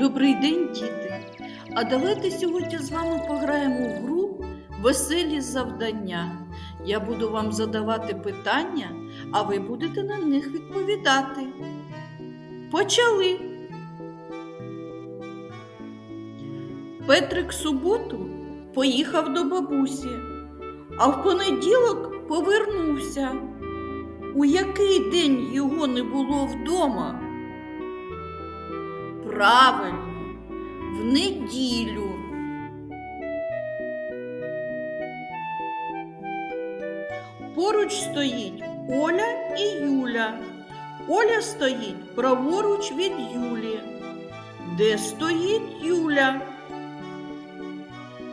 Добрий день, діти! А давайте сьогодні з вами пограємо в гру Веселі завдання. Я буду вам задавати питання, а ви будете на них відповідати. Почали. Петрик суботу поїхав до бабусі, а в понеділок повернувся. У який день його не було вдома? Правильно, в неділю. Поруч стоїть Оля і Юля. Оля стоїть праворуч від Юлі. Де стоїть Юля?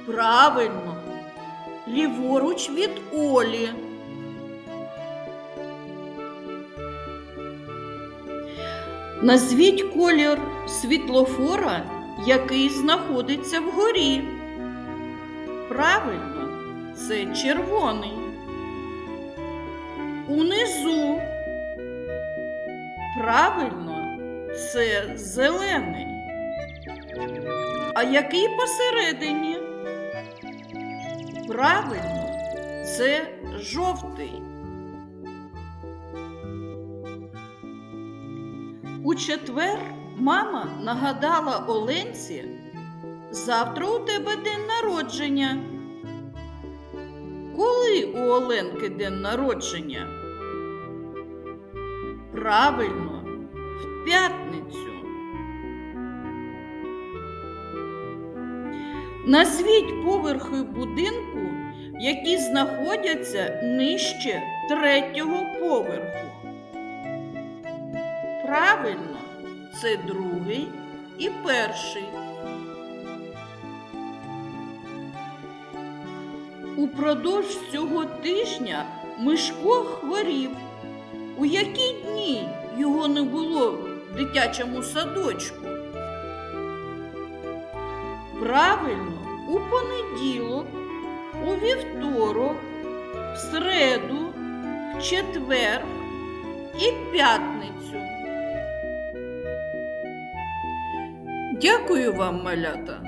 Правильно, ліворуч від Олі. Назвіть колір світлофора, який знаходиться вгорі. Правильно, це червоний. Унизу. Правильно, це зелений. А який посередині? Правильно, це жовтий. У четвер мама нагадала Оленці, завтра у тебе день народження. Коли у Оленки день народження? Правильно, в п'ятницю. Назвіть поверхи будинку, які знаходяться нижче третього поверху. Правильно, це другий і перший. Упродовж цього тижня Мишко хворів. У які дні його не було в дитячому садочку? Правильно, у понеділок, у вівторок, в середу, в четвер і п'ятницю. Дякую вам, малята.